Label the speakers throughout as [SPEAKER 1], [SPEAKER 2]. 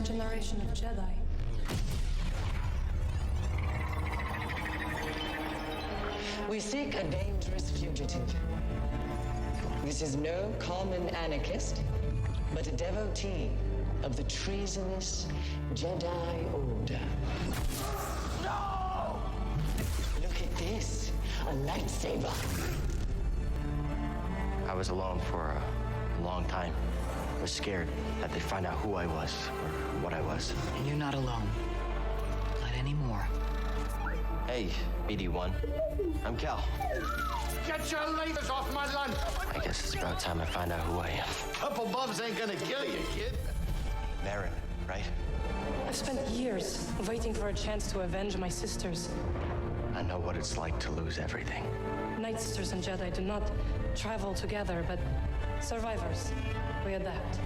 [SPEAKER 1] generation of Jedi.
[SPEAKER 2] We seek a dangerous fugitive. This is no common anarchist, but a devotee of the treasonous Jedi Order. No! Look at this, a lightsaber.
[SPEAKER 3] I was alone for a long time. I was scared that they'd find out who I was or what I was.
[SPEAKER 4] And you're not alone. Not anymore.
[SPEAKER 3] Hey, BD1. I'm Cal.
[SPEAKER 5] Get your lasers off my lawn!
[SPEAKER 3] I guess it's about time I find out who I am.
[SPEAKER 5] Couple bumps ain't gonna kill you, kid.
[SPEAKER 3] Marin, right?
[SPEAKER 1] I've spent years waiting for a chance to avenge my sisters.
[SPEAKER 3] I know what it's like to lose everything.
[SPEAKER 1] Night Sisters and Jedi do not travel together, but survivors. We adapt.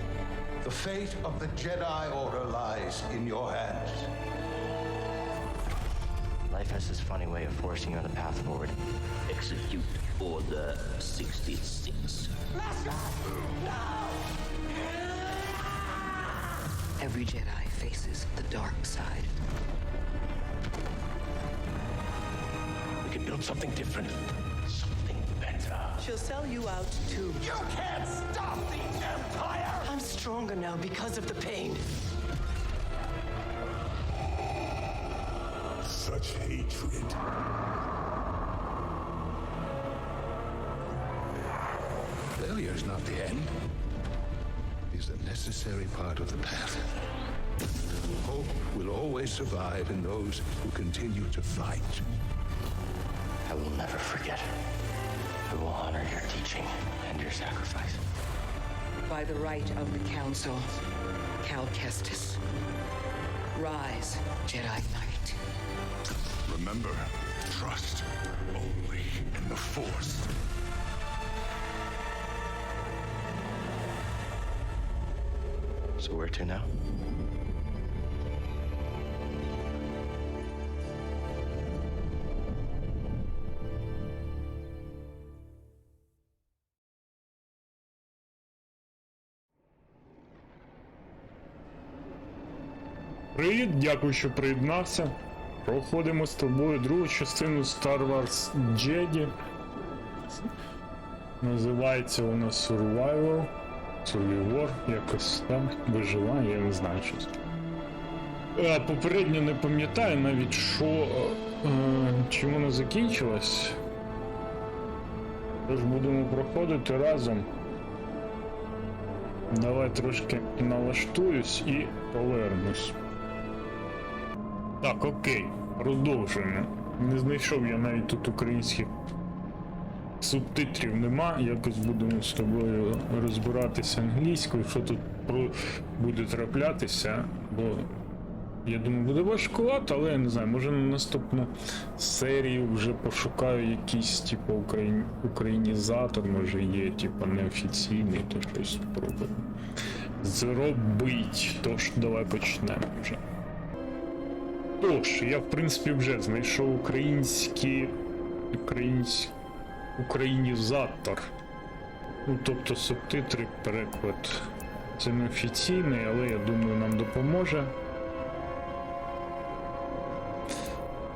[SPEAKER 5] The fate of the Jedi Order lies in your hands.
[SPEAKER 3] Life has this funny way of forcing you on the path forward.
[SPEAKER 6] Execute Order 66.
[SPEAKER 4] Every Jedi faces the dark side.
[SPEAKER 6] We can build something different. Something better.
[SPEAKER 2] She'll sell you out too.
[SPEAKER 5] You can't stop the Empire!
[SPEAKER 2] I'm stronger now because of the pain.
[SPEAKER 7] Such hatred.
[SPEAKER 5] Failure is not the end. It is a necessary part of the path. Hope will always survive in those who continue to fight.
[SPEAKER 3] I will never forget. I will honor your teaching and your sacrifice.
[SPEAKER 4] By the right of the Council, Cal Kestis. Rise, Jedi Knight.
[SPEAKER 7] Remember, trust only in the Force.
[SPEAKER 3] So where to now?
[SPEAKER 8] Привіт, дякую, що приєднався. Проходимо з тобою другу частину Star Wars Jedi. Називається вона Survivor. Survivor, якось там виживання, я не знаю щось. Е, Попередньо не пам'ятаю навіть, що е, чим воно закінчилось. Тож будемо проходити разом. Давай трошки налаштуюсь і повернусь. Так, окей, продовжуємо. Не знайшов я навіть тут українських субтитрів нема. Якось будемо з тобою розбиратися англійською, що тут про буде траплятися, бо я думаю, буде важкувато, але я не знаю, може на наступну серію вже пошукаю якийсь, типу, україн... українізатор, може є, типу, неофіційний, то щось спробуємо зробить. Тож, давай почнемо вже. Тож, я в принципі вже знайшов український українсь... українізатор. Ну, тобто субтитри, переклад. Це не офіційний, але я думаю, нам допоможе.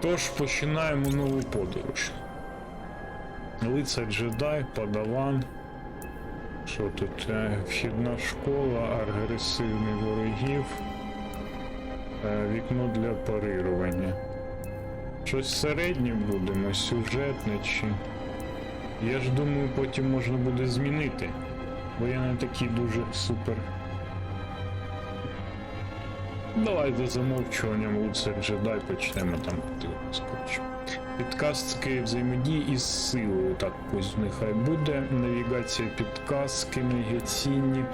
[SPEAKER 8] Тож починаємо нову подорож. Лицар джедай, падаван. Що тут? Е, Вхідна школа, агресивний ворогів. Е, Вікно для парирування. Щось середнє будемо, сюжетне чи. Я ж думаю, потім можна буде змінити. Бо я не такий дуже супер. Давай за замовчуванням Луцер Джедай почнемо там скоріше. Підказки взаємодії із силою. Так, ось нехай буде. Навігація підказки навігаційні.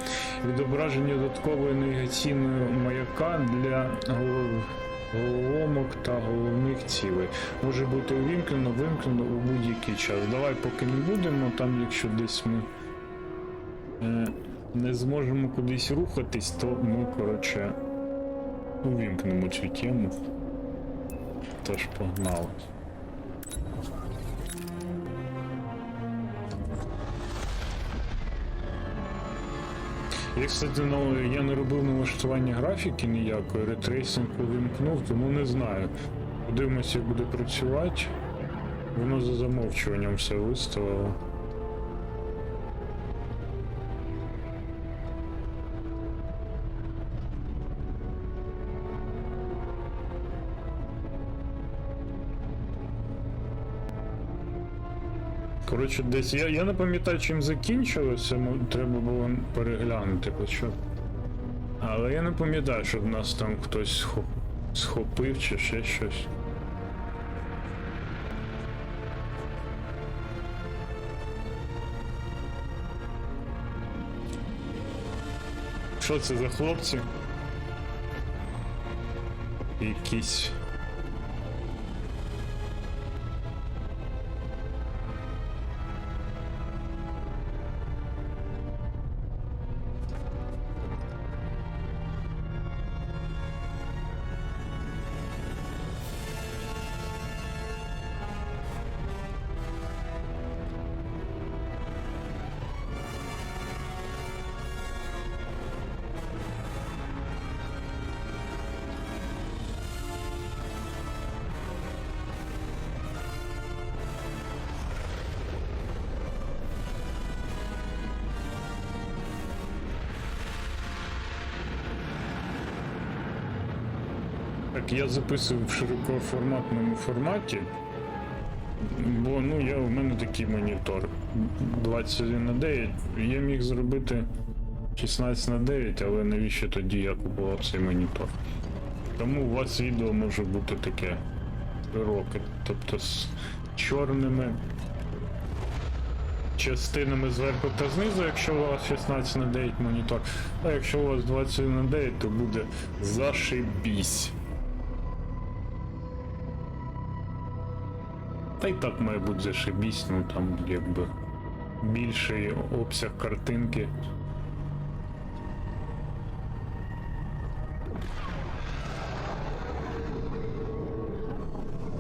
[SPEAKER 8] Відображення додаткової навігаційної маяка для голов- головоломок та головних цілей. Може бути увімкнено, вимкнено у будь-який час. Давай поки не будемо, там якщо десь ми е, не зможемо кудись рухатись, то ми, коротше, увімкнемо цю тему. Тож погнали. Я, кстати, ну, я не робив налаштування графіки ніякої, ретрейсинг увімкнув, тому не знаю. Подивимося, як буде працювати. Воно за замовчуванням все виставило. Коротше, десь я, я не пам'ятаю, чим закінчилося, треба було переглянути хоча. Але я не пам'ятаю, щоб нас там хтось схо- схопив чи ще щось. Що це за хлопці? Якісь. Я записую в широкоформатному форматі. Бо ну я у мене такий монітор 21 на 9. Я міг зробити 16 на 9, але навіщо тоді я купував цей монітор? Тому у вас відео може бути таке широке, тобто з чорними частинами зверху та знизу, якщо у вас 16 на 9 монітор. А якщо у вас 21 на 9, то буде зашибісь. Та й так має бути зашибісь, ну там якби більший обсяг картинки.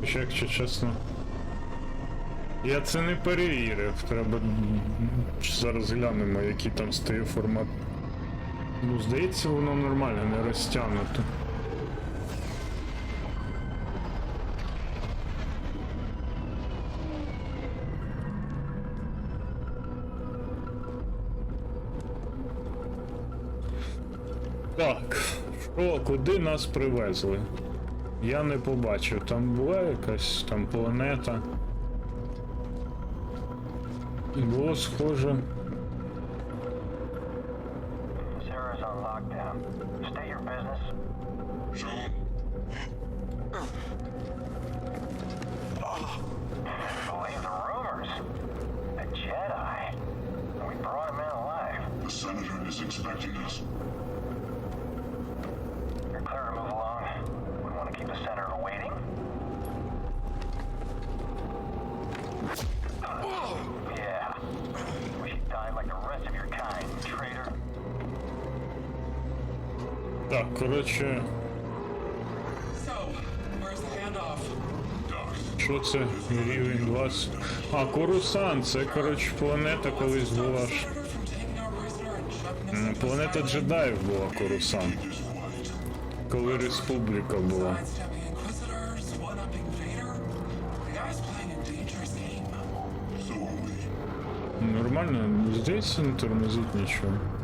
[SPEAKER 8] Хоча, якщо чесно. Я це не перевірив. Треба зараз глянемо, який там стає формат. Ну, здається, воно нормально, не розтягнуто. Куди нас привезли? Я не побачив. Там була якась там планета. Було схоже.
[SPEAKER 9] Sarah's on lockdown. State
[SPEAKER 8] коротше, що це? Рівень 20. А, Корусан, це, коротше, планета колись була Планета джедаїв була Корусан. Коли республіка була.
[SPEAKER 2] sidestepping Inquisitors, one-upping Vader. The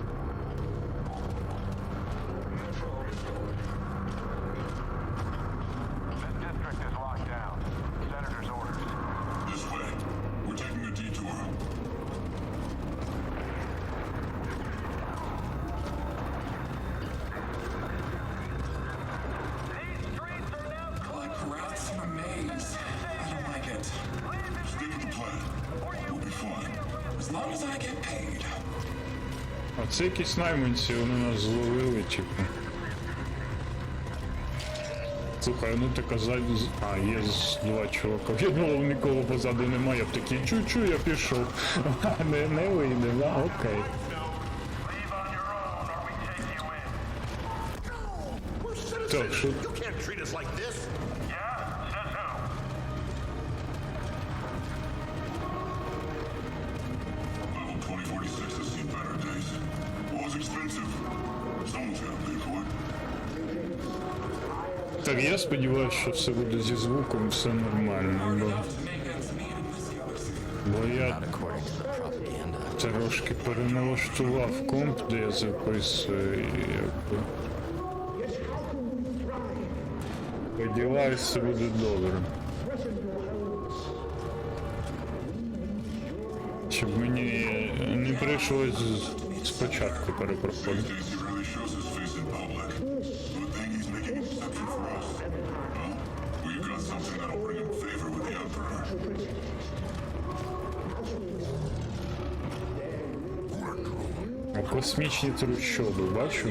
[SPEAKER 8] це якісь найманці, вони нас зловили, типу. Слухай, ну ти казав, а, є два чувака. Я нікого позаду немає, я б такий чу-чу, я пішов. Не, не вийде, да? Окей.
[SPEAKER 9] Leave on
[SPEAKER 8] Так, я сподіваюся, що все буде зі звуком, все нормально. Бо, бо я трошки переналаштував комп, де я записую, і якби. Сподіваюсь, все буде добре. Щоб мені не прийшлось спочатку перепроходити. Космічні трущоби, бачу.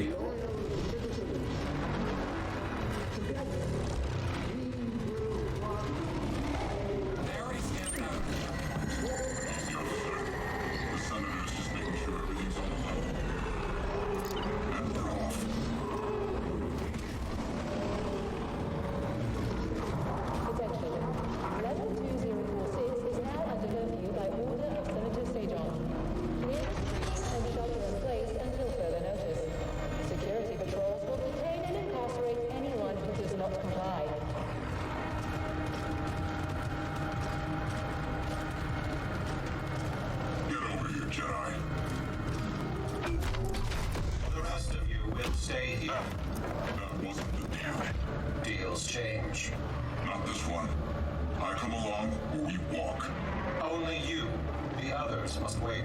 [SPEAKER 9] Others must wait.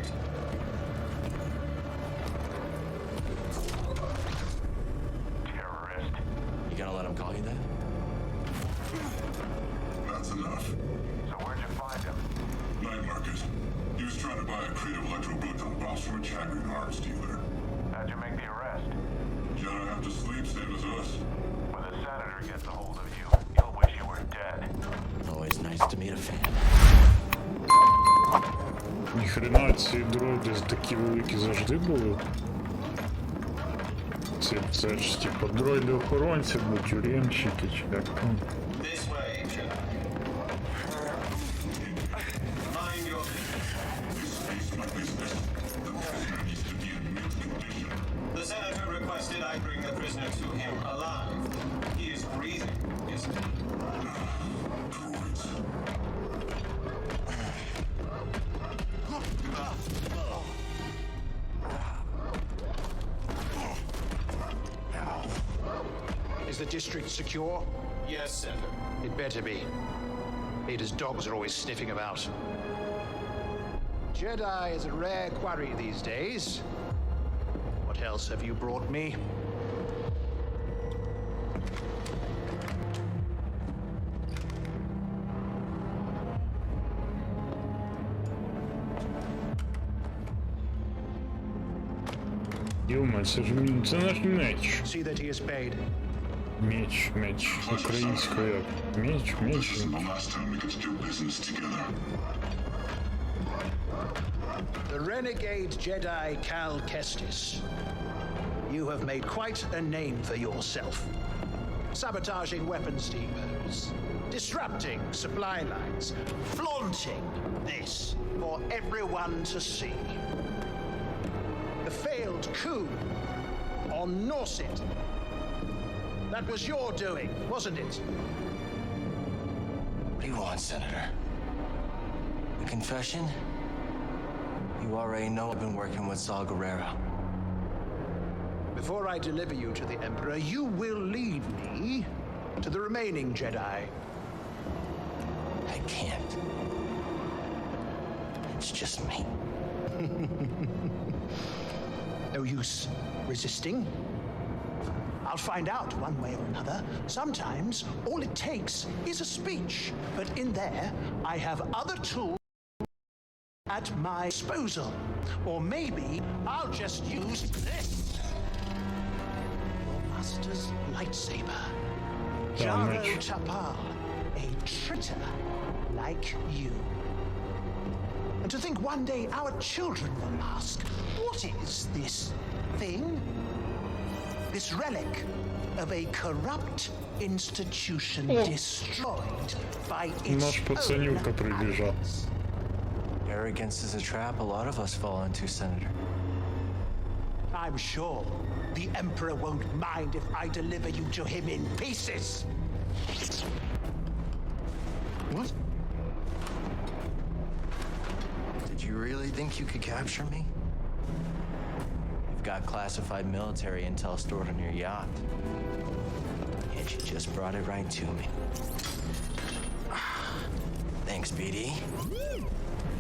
[SPEAKER 9] Terrorist.
[SPEAKER 3] You gonna let him call you that?
[SPEAKER 7] That's enough.
[SPEAKER 9] So where'd you find him?
[SPEAKER 7] Night market. He was trying to buy a crate of electro-proton bombs from a Chagrin arms dealer.
[SPEAKER 9] How'd you make the arrest?
[SPEAKER 7] Jedi have to sleep, same as us.
[SPEAKER 9] When the senator gets a hold of
[SPEAKER 8] Ніхрена ці дроиди такі великі завжди були. Це, це ж типу дроїди-охоронці, або тюремщики, чи як там.
[SPEAKER 7] the
[SPEAKER 10] district secure?
[SPEAKER 9] Yes, Senator.
[SPEAKER 10] It better be. Ada's dogs are always sniffing about. Jedi is a rare quarry these days. What else have you brought me?
[SPEAKER 8] Йома, це ж мій- це наш меч.
[SPEAKER 10] See that he is paid.
[SPEAKER 8] Меч, меч. Українською. як? Меч,
[SPEAKER 7] This
[SPEAKER 8] меч.
[SPEAKER 7] isn't the last time we get to do business together.
[SPEAKER 10] The renegade Jedi Cal Kestis. You have made quite a name for yourself. Sabotaging weapons depots, disrupting supply lines, flaunting this for everyone to see. The failed coup on Norset. that was your doing, wasn't it?
[SPEAKER 3] What do you want, Senator? A confession? You already know I've been working with Saul Guerrero.
[SPEAKER 10] Before I deliver you to the Emperor, you will lead me to the remaining Jedi.
[SPEAKER 3] I can't. It's just me.
[SPEAKER 10] No use resisting. I'll find out one way or another. Sometimes all it takes is a speech. But in there, I have other tools at my disposal. Or maybe I'll just use this. Your master's lightsaber. Jaro. Tapal, a traitor like you. And to think one day our children will ask, what is this thing? This relic of a corrupt institution destroyed by its
[SPEAKER 8] Наш пацанюка
[SPEAKER 10] own
[SPEAKER 8] прибіжав.
[SPEAKER 10] hands.
[SPEAKER 3] Arrogance is a trap a lot of us fall into, Senator.
[SPEAKER 10] I'm sure the Emperor won't mind if I deliver you to him in pieces.
[SPEAKER 3] What? Did you really think you could capture me? You've got classified military intel stored on your yacht. And you just brought it right to me. Thanks, BD.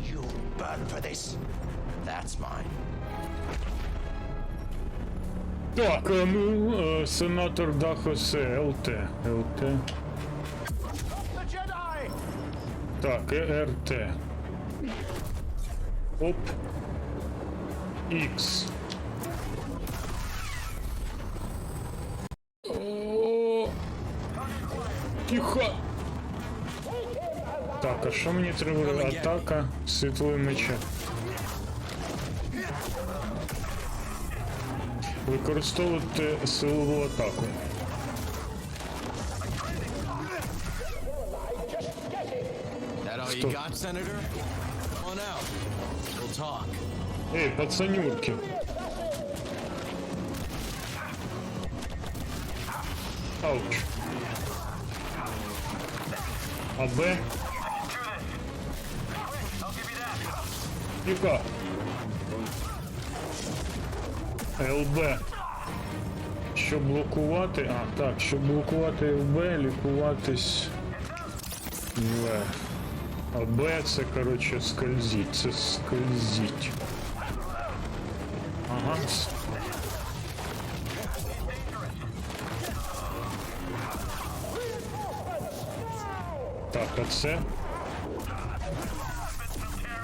[SPEAKER 10] You'll burn for this.
[SPEAKER 3] That's mine.
[SPEAKER 8] Так, а ну, е, сенатор Дахосе, ЛТ. ЛТ.
[SPEAKER 10] The Jedi!
[SPEAKER 8] Так, е, РТ. Оп. Х. Тихо. Так, а що мені треба? Атака світлої меча. Використовувати силову атаку.
[SPEAKER 3] That all
[SPEAKER 8] Stop.
[SPEAKER 3] you got, Senator? Come on out. We'll talk.
[SPEAKER 8] Ей, пацанюрки. Ауч. А Б? Тихо. ЛБ. Щоб блокувати. А, так, щоб блокувати ЛБ, лікуватись. В. А Б це, коротше, скользить. Це скользить. Ага. А.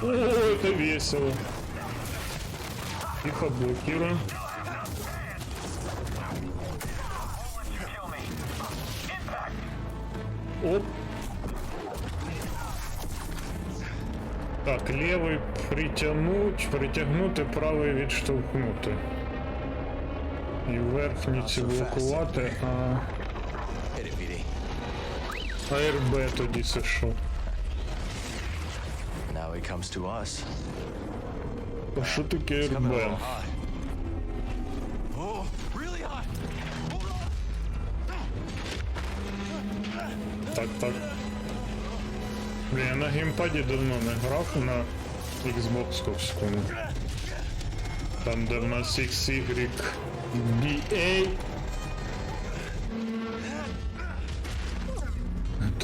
[SPEAKER 8] О, это весело. Тихо, блокируем. Оп. Так, лівий притягнуть, притягнути, правий відштовхнути. І верхній ці блокувати, а. а РБ тоді це що?
[SPEAKER 3] Now he comes to us.
[SPEAKER 8] А що таке
[SPEAKER 3] Coming a
[SPEAKER 8] РБ?
[SPEAKER 3] little hot. Oh, really hot. Hold on.
[SPEAKER 8] Так, так. Блін, я на геймпаді давно не грав на Xbox ковському. Там де в нас XY BA.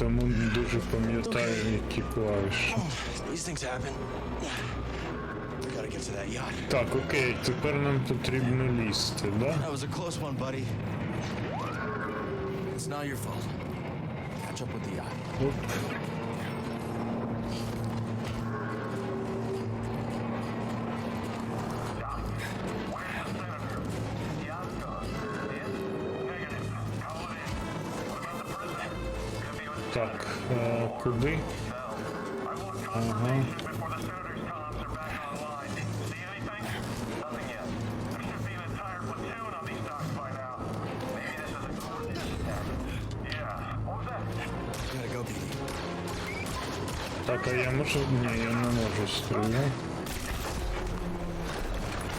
[SPEAKER 8] Тому не дуже пам'ятаю, які клавіші. Так, окей, тепер нам потрібно лізти, да?
[SPEAKER 3] That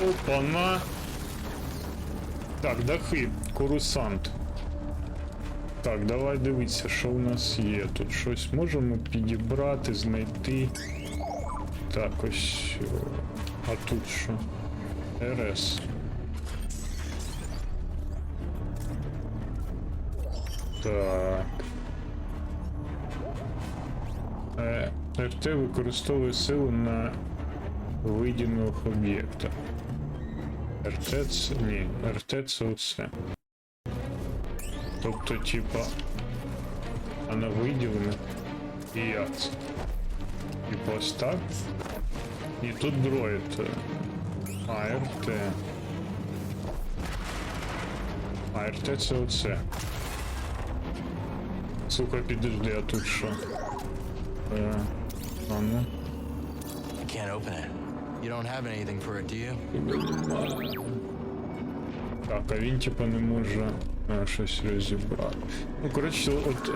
[SPEAKER 8] Опа-на. Так, дахи, курусант. Так, давай дивитися, що в нас є. Тут щось можемо підібрати, знайти. Так, ось. А тут що? РС. Так. Е, РТ використовує силу на виділених об'єктах. РТ це. Ні, РТ це оце. Тобто, типа. А на виділених і як це? Типа ось так? І тут дроїд. е, А, РТ. А, РТ це оце. Сука, підожди, а тут що? Е, а ну.
[SPEAKER 3] I can't open it. You don't have anything for it, do you?
[SPEAKER 8] Так, а він типа не може е, щось розібрати. Ну, коротше, от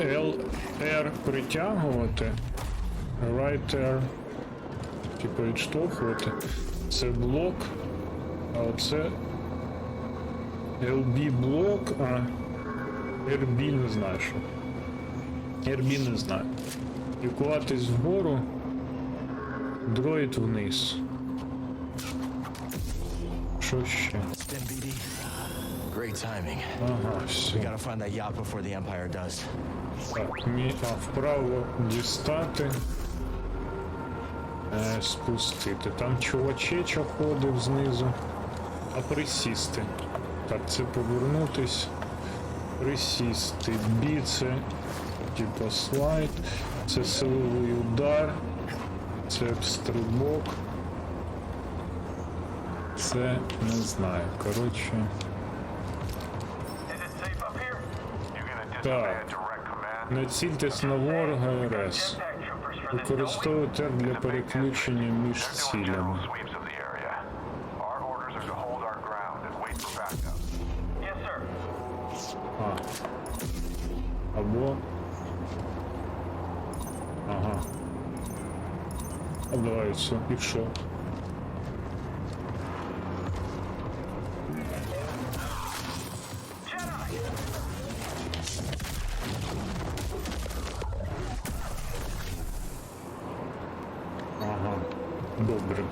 [SPEAKER 8] е, L, R притягувати, right R, типа відштовхувати. Це блок, а оце LB блок, а Ербі не знаю що. Ербі не знаю. Лікуватись вгору. Дроїд вниз. Що ще?
[SPEAKER 3] Great timing.
[SPEAKER 8] Ага,
[SPEAKER 3] We
[SPEAKER 8] все.
[SPEAKER 3] gotta find that yacht before the Empire does.
[SPEAKER 8] Так, мі... а вправо дістати. Е, спустити. Там чувачеча ходив знизу. А присісти. Так, це повернутись. Присісти. Бі це типа слайд. Це силовий удар. Це струбок. Це не знаю. Коротше. Так.
[SPEAKER 9] Не
[SPEAKER 8] цільтесь на ворога РС. Використовуйте для переключення між цілями. Все, що? Ага, добре.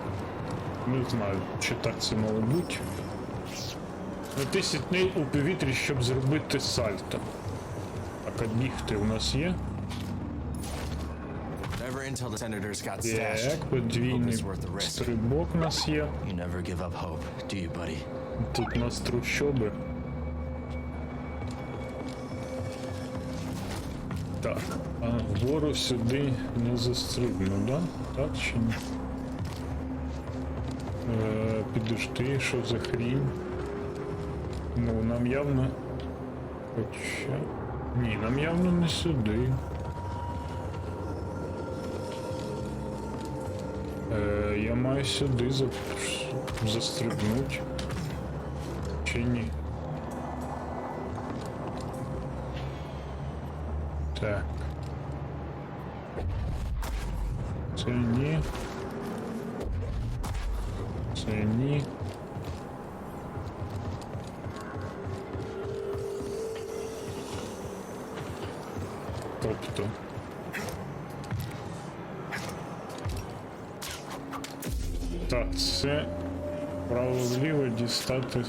[SPEAKER 8] Не знаю, чи так це мало бути. Натисніть у повітрі, щоб зробити сальто. А бігти у нас є?
[SPEAKER 3] Whatever intel the senators got
[SPEAKER 8] Так.
[SPEAKER 3] Hope
[SPEAKER 8] подвійний
[SPEAKER 3] it's worth the risk.
[SPEAKER 8] стрибок у нас є.
[SPEAKER 3] You never give up hope, do you, buddy?
[SPEAKER 8] Тут у нас трущоби. Так, а вгору сюди не застрибну, да? Так чи ні? Е, підожди, що за хрінь? Ну, нам явно. Хоча. Ні, нам явно не сюди. Е, я маю сюди за... застрибнути. Чи ні? Так. Це ні. Це ні. Тобто. Так, це право-вліво дістати.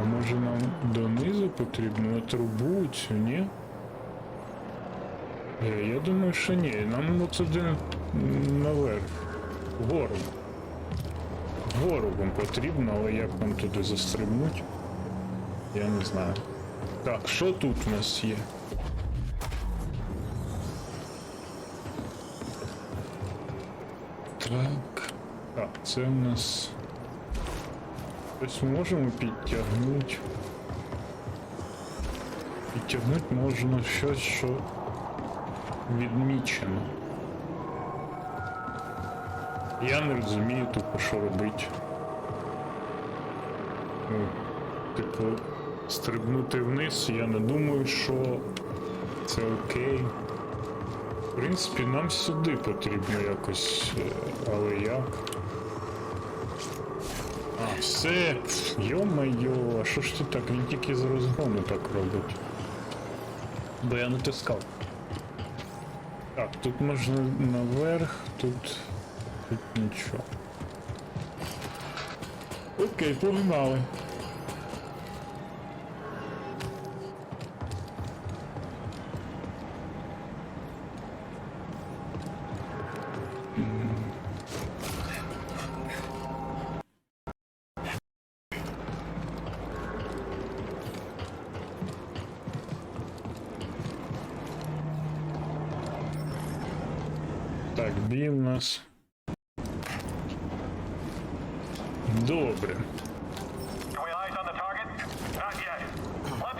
[SPEAKER 8] А може нам донизу потрібно трубу цю, ні? Е, Я думаю, що ні. Нам от сюди наверх. Вгору. Вгору вам потрібно, але як нам туди застрибнуть? Я не знаю. Так, що тут у нас є? Так. Так, це у нас. Ось можемо підтягнути. Підтягнути можна щось, що відмічено. Я не розумію тупо, що робити. Ну, типу, стрибнути вниз, я не думаю, що це окей. В принципі, нам сюди потрібно якось, е, але як? А, все. Йо-моє, а що ж ти так? Він тільки з розгону так робить. Бо я натискав. Так, тут можна наверх, тут. Тут нічого. Окей, погнали.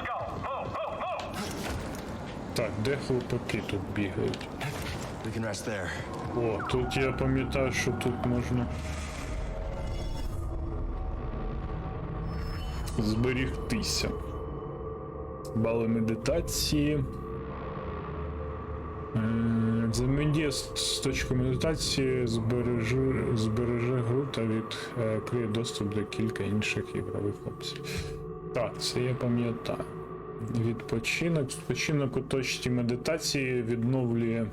[SPEAKER 9] Go. Move, move, move.
[SPEAKER 8] Так, де хлопаки тут бігають? О, тут я пам'ятаю, що тут можна зберігтися. Бали медитації. Е, Взаємодія з, точкою медитації збережи, збереже гру та відкриє доступ до кілька інших ігрових опцій. Так, це я пам'ятаю. Відпочинок. Відпочинок у точці медитації відновлює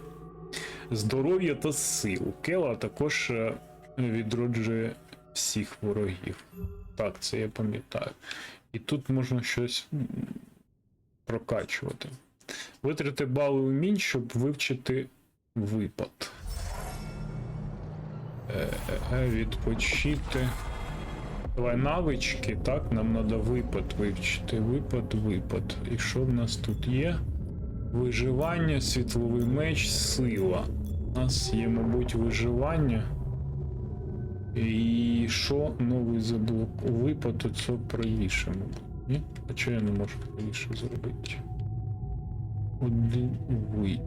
[SPEAKER 8] здоров'я та силу. Кела також е, відроджує всіх ворогів. Так, це я пам'ятаю. І тут можна щось прокачувати. Витрати бали умінь, щоб вивчити випад. Е-е-е, відпочити. Давай навички, так, нам треба випад вивчити. Випад, випад. І що в нас тут є? Виживання, світловий меч, сила. У нас є, мабуть, виживання. І що новий заблок? Випад оце правіше. Ні? А чого я не можу правіше зробити? Один ви.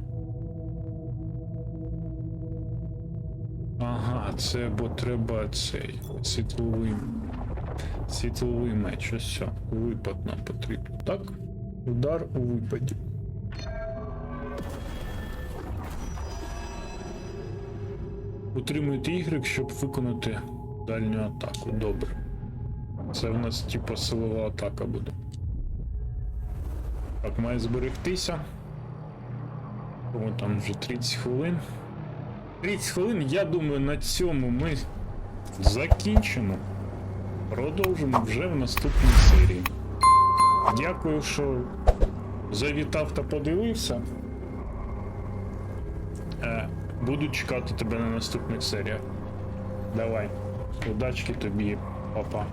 [SPEAKER 8] Ага, це бо треба цей світловий. Світловий меч. Ось все. Випад нам потрібен. Так? Удар у випаді. Утримуйте Y, щоб виконати дальню атаку. Добре. Це в нас типу силова атака буде. Так, має зберегтися. Тому там вже 30 хвилин. 30 хвилин, я думаю, на цьому ми закінчимо. Продовжимо вже в наступній серії. Дякую, що завітав та подивився. Е, буду чекати тебе на наступних серіях. Давай. Удачки тобі, папа.